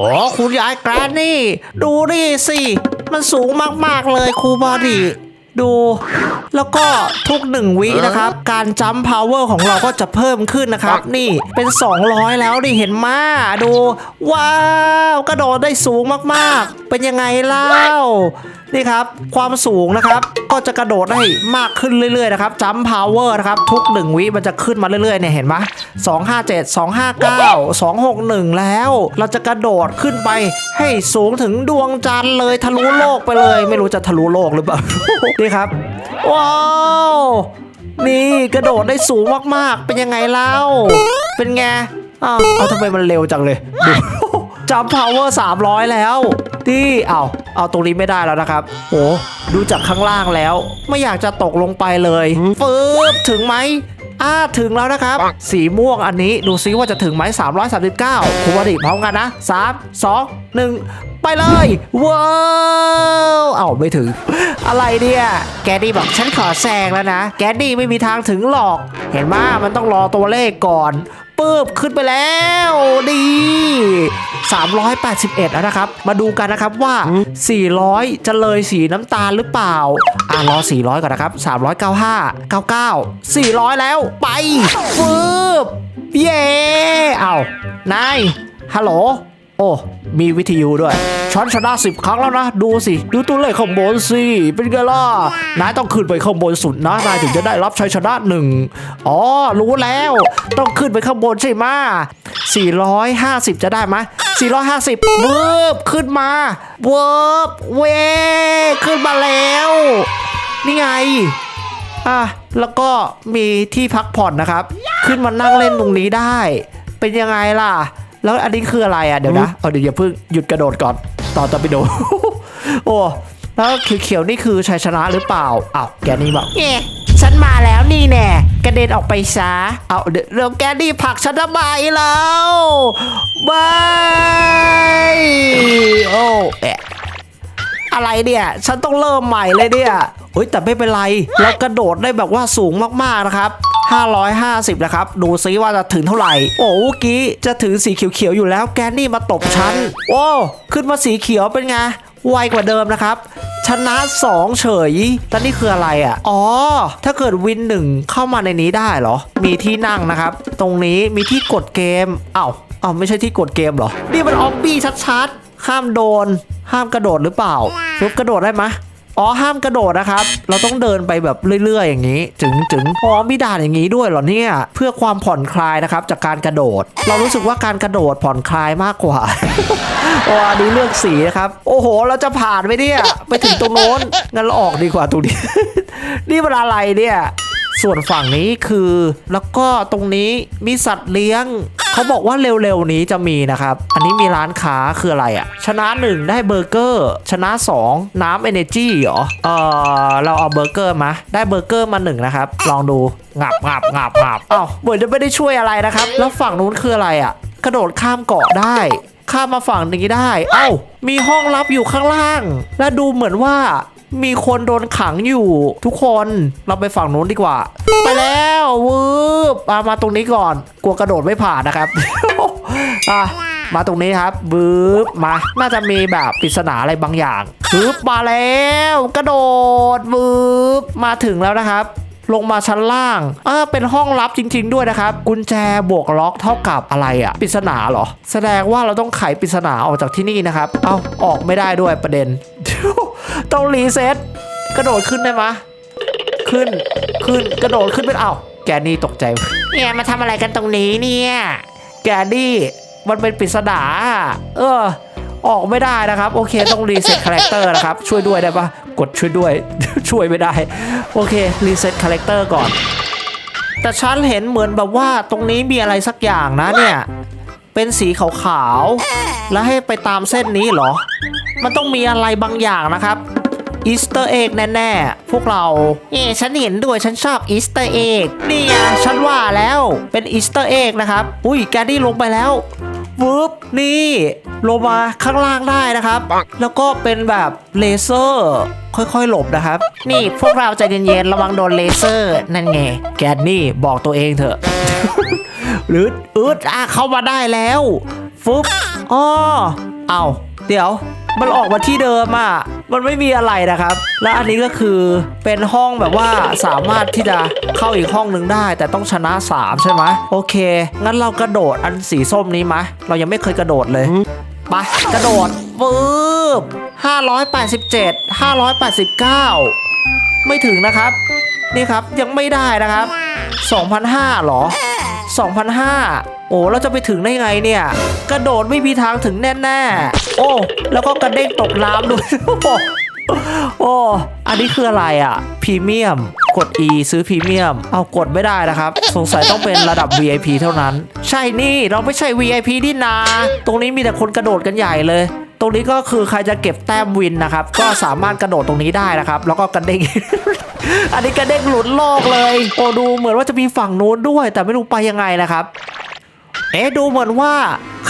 อ๋อคุณยายแกรนนี่ ดูนี่สิ มันสูงมากๆเลยครูบอดี้ดู แล้วก็ทุกหนึ่งวินะครับ การจัมพาวเวอร์ของเราก็จะเพิ่มขึ้นนะครับ นี่เป็น 200 แล้วดิเห็นมาดู ว้าว กระโดดได้สูงมากๆ เป็นยังไงเล่านี่ครับ ความสูงนะครับ ก็จะกระโดดได้มากขึ้นเรื่อยๆนะครับจัมพาวเวอร์นะครับ ทุกหนึ่งวิมันจะขึ้นมาเรื่อยๆเนี่ยเห็นไหม257 259 261 แล้ว เราจะกระโดดขึ้นไปให้สูงถึงดวงจันทร์เลยทะลุโลกไปเลย ไม่รู้จะทะลุโลกหรือเปล่า นี่ครับว้าวนี่กระโดดได้สูงมากๆ เป็นยังไงเล่า เป็นไงอ้าวเอาทำไมมันเร็วจังเลยดูจัมพาวเวอร์300แล้วนี่เอาเอาตรงนี้ไม่ได้แล้วนะครับโอ้ดูจากข้างล่างแล้ว ไม่อยากจะตกลงไปเลยฟืบถึงไหมอ่าถึงแล้วนะครับ สีม่วงอันนี้ดูซิว่าจะถึงไหม339คุณวดิพร้อมกันนะ 3 2 1 ไปเลย ว้าวเอาไม่ถึง อะไรเนี่ย แกดี้บอกฉันขอแซงแล้วนะ แกดี้ไม่มีทางถึงหรอก เห็นไหมมันต้องรอตัวเลขก่อนปึ๊บขึ้นไปแล้วดี381แล้วนะครับ มาดูกันนะครับว่า 400 จะเลยสีน้ำตาลหรือเปล่า อะรอ 400 ก่อนนะครับ 395 99 400 แล้วไปฟืบเย้เอานายฮัลโหล โอ้ มีวิทยุด้วยฉันชนะสิบครั้งแล้วนะ ดูสิ ดูตัวเลขข้างบนสิ เป็นไงล่ะ นายต้องขึ้นไปข้างบนสุดนะ นายถึงจะได้รับชัยชนะหนึ่งอ๋อ รู้แล้ว ต้องขึ้นไปข้างบนใช่ไหม450 จะได้ไหม450เวิบขึ้นมาเวิบเว ขึ้นมาแล้ว นี่ไง อะ แล้วก็มีที่พักผ่อนนะครับ ขึ้นมานั่งเล่นตรงนี้ได้ เป็นยังไงล่ะ แล้วอันนี้คืออะไรอะเดี๋ยวนะเอาเดี๋ยวอย่าเพิ่งหยุดกระโดดก่อนต่อตอร์ปิโดโอ้แล้วเขียวๆนี่คือชัยชนะหรือเปล่าอ้าวแกนี่บอกเอ๊ะฉันมาแล้วนี่แน่กระเด็นออกไปซะเอาเดี๋ยวเดี๋ยวแกนี่ผลักฉันทำไมแล้วบายโอ้แอะอะไรเนี่ย ฉันต้องเริ่มใหม่เลยเนี่ยเฮ้ยแต่ไม่เป็นไร เรากระโดดได้แบบว่าสูงมากๆนะครับ 550 นะครับ ดูซิว่าจะถึงเท่าไหร่ โอ้กี้จะถึงสีเขียวๆอยู่แล้วแกนนี่มาตบฉัน โอ้ ขึ้นมาสีเขียวเป็นไง ไวกว่าเดิมนะครับชนะ 2 เฉยแต่นี่คืออะไรอะ อ๋อ ถ้าเกิดวินหนึ่งเข้ามาในนี้ได้เหรอ มีที่นั่งนะครับ ตรงนี้มีที่กดเกม เอ้าเอ้าไม่ใช่ที่กดเกมเหรอ นี่มันออบบี้ชัดๆ ห้ามโดน ห้ามกระโดดหรือเปล่าปุ๊บกระโดดได้ไหม อ๋อห้ามกระโดดนะครับ เราต้องเดินไปแบบเรื่อย ๆ อย่างนี้ถึงถึงอ๋อมีด่านอย่างนี้ด้วยเหรอเนี่ย เพื่อความผ่อนคลายนะครับจากการกระโดด เรารู้สึกว่าการกระโดดผ่อนคลายมากกว่าอ๋ออันนี้เลือกสีนะครับ โอ้โห เราจะผ่านไหมเนี่ย ไปถึงตรงโน้นงั้นเราออกดีกว่าตรงนี้ นี่มันอะไรเนี่ย ส่วนฝั่งนี้คือ แล้วก็ตรงนี้มีสัตว์เลี้ยง เขาบอกว่าเร็วๆนี้จะมีนะครับ อันนี้มีร้านค้าคืออะไรอะชนะ 1 ได้เบอร์เกอร์ ชนะ 2 น้ำเอเนจีเหรอ เออเราเอาเบอร์เกอร์มา ได้เบอร์เกอร์มาหนึ่งนะครับ ลองดูงับงับงับงับอ้าวเหมือนจะไม่ได้ช่วยอะไรนะครับ แล้วฝั่งนู้นคืออะไรอะกระโดดข้ามเกาะได้ข้ามมาฝั่งนี้ได้ เอ้า มีห้องลับอยู่ข้างล่าง และดูเหมือนว่า มีคนโดนขังอยู่ ทุกคนเราไปฝั่งนู้นดีกว่า ไปแล้ววืบมามาตรงนี้ก่อน กลัวกระโดดไม่ผ่านนะครับอะมาตรงนี้ครับบึบมา น่าจะมีแบบปริศนาอะไรบางอย่างบึ๊บมาแล้ว กระโดดบึบมาถึงแล้วนะครับ ลงมาชั้นล่างเออเป็นห้องลับจริง ๆ ด้วยนะครับ กุญแจบวกล็อกเท่ากับอะไรอะปริศนาเหรอ แสดงว่าเราต้องไขปริศนาออกจากที่นี่นะครับ เอาออกไม่ได้ด้วยประเด็น ต้องรีเซ็ตกระโดดขึ้นได้ไหมะขึ้นขึ้นกระโดดขึ้นเป็นเอ้าแกนี่ตกใจเนี่ยมาทำอะไรกันตรงนี้เนี่ยแกนี่มันเป็นปริศนาเออ ออกไม่ได้นะครับ โอเคต้องรีเซ็ตคาแรคเตอร์นะครับ ช่วยด้วยได้ปะกดช่วยด้วย ช่วยไม่ได้ โอเครีเซ็ตคาแรคเตอร์ก่อน แต่ฉันเห็นเหมือนแบบว่าตรงนี้มีอะไรสักอย่างนะเนี่ย เป็นสีขาวๆแล้วให้ไปตามเส้นนี้เหรอ มันต้องมีอะไรบางอย่างนะครับอีสเตอร์เอ็กแน่ๆ พวกเราเอ๊ะฉันเห็นด้วยฉันชอบอีสเตอร์เอ็กนี่ไงฉันว่าแล้วเป็นอีสเตอร์เอ็กนะครับ อุ้ยแกดดี้ลงไปแล้ววึบนี่ลงมาข้างล่างได้นะครับ แล้วก็เป็นแบบเลเซอร์ ค่อยๆ หลบนะครับ นี่พวกเราใจเย็นๆ ระวังโดนเลเซอร์ นั่นไง แกดนี่บอกตัวเองเถอะหรืออืดอะเข้ามาได้แล้วฟึบอ๋อเอาเดี๋ยว มันออกมาที่เดิมอะ มันไม่มีอะไรนะครับ และอันนี้ก็คือเป็นห้องแบบว่าสามารถที่จะเข้าอีกห้องหนึ่งได้ แต่ต้องชนะ3ใช่ไหมโอเค งั้นเรากระโดดอันสีส้มนี้มะเรายังไม่เคยกระโดดเลยไปกระโดดปึ๊บ587 589 ไม่ถึงนะครับ นี่ครับยังไม่ได้นะครับ2,500หรอ2,500 โอ้เราจะไปถึงได้ไงเนี่ย กระโดดไม่มีทางถึงแน่ๆ โอ้ แล้วก็กระเด้งตกน้ำด้วยโอ้ อันนี้คืออะไรอะ พรีเมียม กด E ซื้อพรีเมียม เอากดไม่ได้นะครับ สงสัยต้องเป็นระดับ VIP เท่านั้น ใช่นี่ เราไม่ใช่ VIP นี่นา ตรงนี้มีแต่คนกระโดดกันใหญ่เลย ตรงนี้ก็คือใครจะเก็บแต้มวินนะครับ ก็สามารถกระโดดตรงนี้ได้นะครับ แล้วก็กระเด้ง อันนี้กระเด้งหลุดโลกเลย โอ้ดูเหมือนว่าจะมีฝั่งนู้นด้วย แต่ไม่รู้ไปยังไงนะครับ เอ๊ะดูเหมือนว่า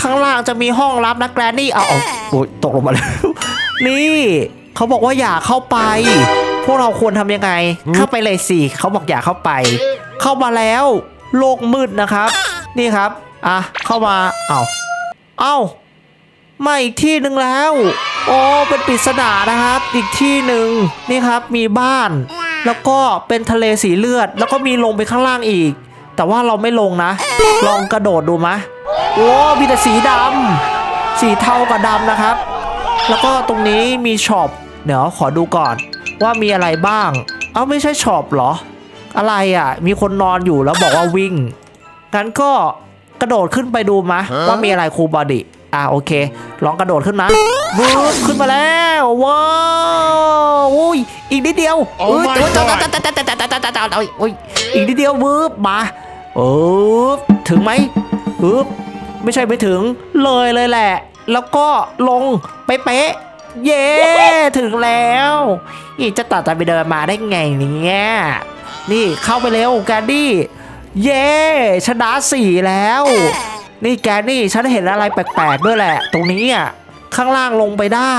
ข้างล่างจะมีห้องลับนะแกรนนี่เอาเอาโอ้ยตกลงมาแล้ว นี่เขาบอกว่าอย่าเข้าไป พวกเราควรทำยังไง เข้าไปเลยสิเขาบอกอย่าเข้าไป เข้ามาแล้วโลกมืดนะครับ นี่ครับอะเข้ามาเอาเอ้ามาอีกที่หนึ่งแล้วโอ้เป็นปริศนานะครับ อีกที่หนึ่งนี่ครับมีบ้าน แล้วก็เป็นทะเลสีเลือด แล้วก็มีลงไปข้างล่างอีก แต่ว่าเราไม่ลงนะ ลองกระโดดดูมะโอ้มีแต่สีดำสีเทากับดำนะครับ แล้วก็ตรงนี้มีช็อปเดี๋ยวขอดูก่อน ว่ามีอะไรบ้าง เอ้าไม่ใช่ช็อปเหรอ อะไรอะ มีคนนอนอยู่แล้วบอกว่าวิ่งงั้นก็กระโดดขึ้นไปดูมะว่ามีอะไรครูบอดี้อะโอเค ลองกระโดดขึ้นมาวืบขึ้นมาแล้วว้าวอุ้ยอีกนิดเดียว Oh เอ้ย my โอ้ย God โอ้ยโอ้ยอีกนิดเดียววืบมาเออถึงไหมวืบไม่ใช่ไม่ถึงเลยเลยแหละ แล้วก็ลงไปเป๊ะ เย้ถึงแล้ว อีจะตัดใจไปเดินมาได้ไงเนี่ยนี่เข้าไปเร็วแกนดี้ เย้ชนะสี่แล้ว นี่แกนนี่ฉันเห็นอะไรแปลกๆด้วยแหละ ตรงนี้อะข้างล่างลงไปได้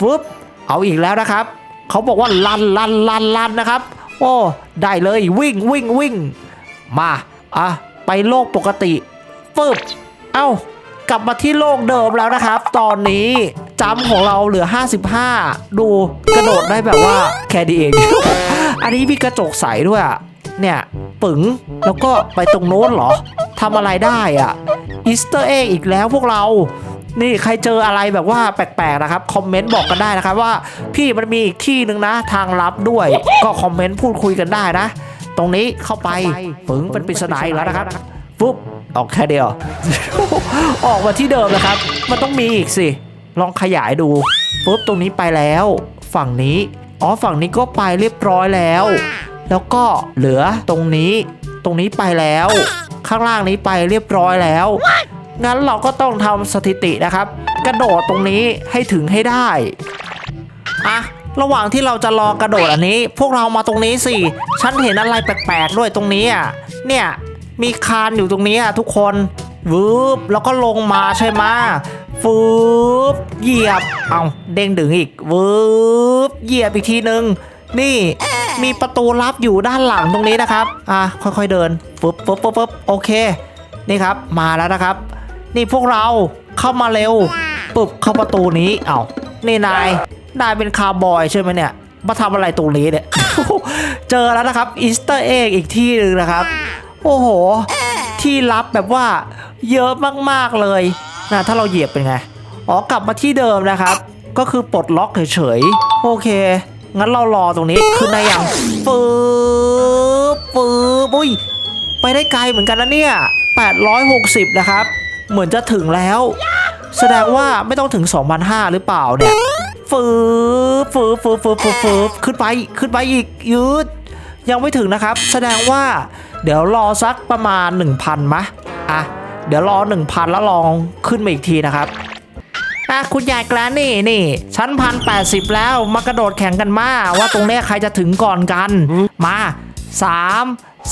ฟึบเอาอีกแล้วนะครับ เขาบอกว่าลันลันลันลันนะครับ โอ้ได้เลยวิ่งวิ่งวิ่งมา อะไปโลกปกติฟึบเอ้ากลับมาที่โลกเดิมแล้วนะครับ ตอนนี้จำของเราเหลือ 55 ดูกระโดดได้แบบว่าแค่ดีเอง อันนี้มีกระจกใสด้วยอะเนี่ยปึ๋งแล้วก็ไปตรงโน้นเหรอทำอะไรได้อะอีสเตอร์เอ็กอีกแล้วพวกเรานี่ใครเจออะไรแบบว่าแปลกๆนะครับ คอมเมนต์บอกกันได้นะครับว่า พี่มันมีอีกที่หนึ่งนะ ทางลับด้วย ก็คอมเมนต์พูดคุยกันได้นะ ตรงนี้เข้าไปปึ๋งเป็นปริศนาอีกแล้วนะครับปุ๊บออกแค่เดียว ออกมาที่เดิมนะครับ มันต้องมีอีกสิ ลองขยายดูปุ๊บตรงนี้ไปแล้ว ฝั่งนี้ อ๋อฝั่งนี้ก็ไปเรียบร้อยแล้ว แล้วก็เหลือตรงนี้ ตรงนี้ไปแล้ว ข้างล่างนี้ไปเรียบร้อยแล้ว งั้นเราก็ต้องทำสถิตินะครับ กระโดดตรงนี้ให้ถึงให้ได้อะ ระหว่างที่เราจะรอกระโดดอันนี้ พวกเรามาตรงนี้สิ ฉันเห็นอะไรแปลกๆด้วยตรงนี้อะ เนี่ย มีคานอยู่ตรงนี้อะทุกคนวืบแล้วก็ลงมาใช่ไหมฟืบเหยียบ เอาเด้งดึงอีกวืบเหยียบอีกทีนึง นี่มีประตูลับอยู่ด้านหลังตรงนี้นะครับ อะค่อยๆเดินฟึบฟึบฟึบฟึบโอเค นี่ครับ มาแล้วนะครับ นี่พวกเราเข้ามาเร็วปึ๊บเข้าประตูนี้ เอานี่นาย นายเป็นคาร์บอยใช่ไหมเนี่ยมาทำอะไรตรงนี้เนี่ย เจอแล้วนะครับอีสเตอร์เอ็กอีกที่หนึ่งนะครับ โอ้โห ที่ลับแบบว่าเยอะมากๆเลยนะถ้าเราเหยียบเป็นไง อ๋อกลับมาที่เดิมนะครับ ก็คือปลดล็อกเฉยๆ โอเค งั้นเรารอตรงนี้ขึ้นได้ยังฟืบฟืบอุ้ย ไปได้ไกลเหมือนกันนะเนี่ย 860 นะครับ เหมือนจะถึงแล้ว แสดงว่าไม่ต้องถึง 2,500 หรือเปล่าเนี่ย ฟืบฟืบฟืบฟืบฟืบฟืบขึ้นไปขึ้นไปอีกยืด ยังไม่ถึงนะครับ แสดงว่า เดี๋ยวรอสักประมาณ 1,000มะอะเดี๋ยวรอ 1,000 แล้วลองขึ้นมาอีกทีนะครับอะคุณยายแกลนี่นี่ ชั้นพันแปดสิบแล้วมากระโดดแข่งกันมา ว่าตรงเนี้ยใครจะถึงก่อนกัน มาสาม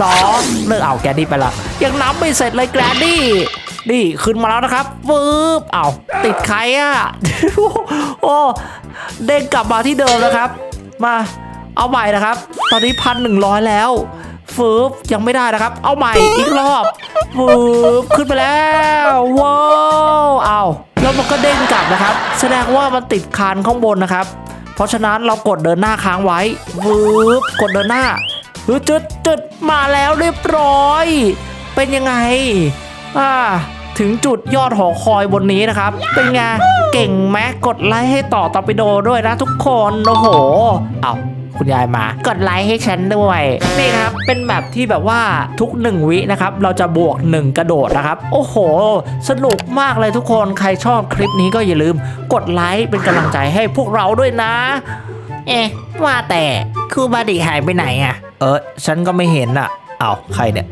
สองเลิกเอาแกดี้ไปละยังนับไม่เสร็จเลยแกลน นี่ขึ้นมาแล้วนะครับฟืบเอาติดใครอะ โอ้เด้งกลับมาที่เดิมนะครับ มาเอาใหม่นะครับ ตอนนี้พันหนึ่งร้อยแล้วฟืบยังไม่ได้นะครับ เอาใหม่อีกรอบฟืบขึ้นไปแล้วว้าวเอาแล้วมันก็เด้งกลับนะครับ แสดงว่ามันติดคานข้างบนนะครับ เพราะฉะนั้นเรากดเดินหน้าค้างไว้วืบกดเดินหน้าฮึจุดจุดมาแล้วเรียบร้อย เป็นยังไง อ่า ถึงจุดยอดหอคอยบนนี้นะครับ เป็นไงเก่งไหมกดไลค์ให้ต่อตอร์ปิโดด้วยนะทุกคนโอ้โหเอาคุณยายมากดไลค์ให้ฉันด้วยนี่ครับเป็นแบบที่แบบว่าทุกหนึ่งวินะครับ เราจะบวก 1 กระโดดนะครับ โอ้โห สนุกมากเลยทุกคนใครชอบคลิปนี้ก็อย่าลืมกดไลค์เป็นกำลังใจให้พวกเราด้วยนะ เอ๊ะว่าแต่ครูบาดิหายไปไหนอะเออฉันก็ไม่เห็นอะเอาใครเนี่ย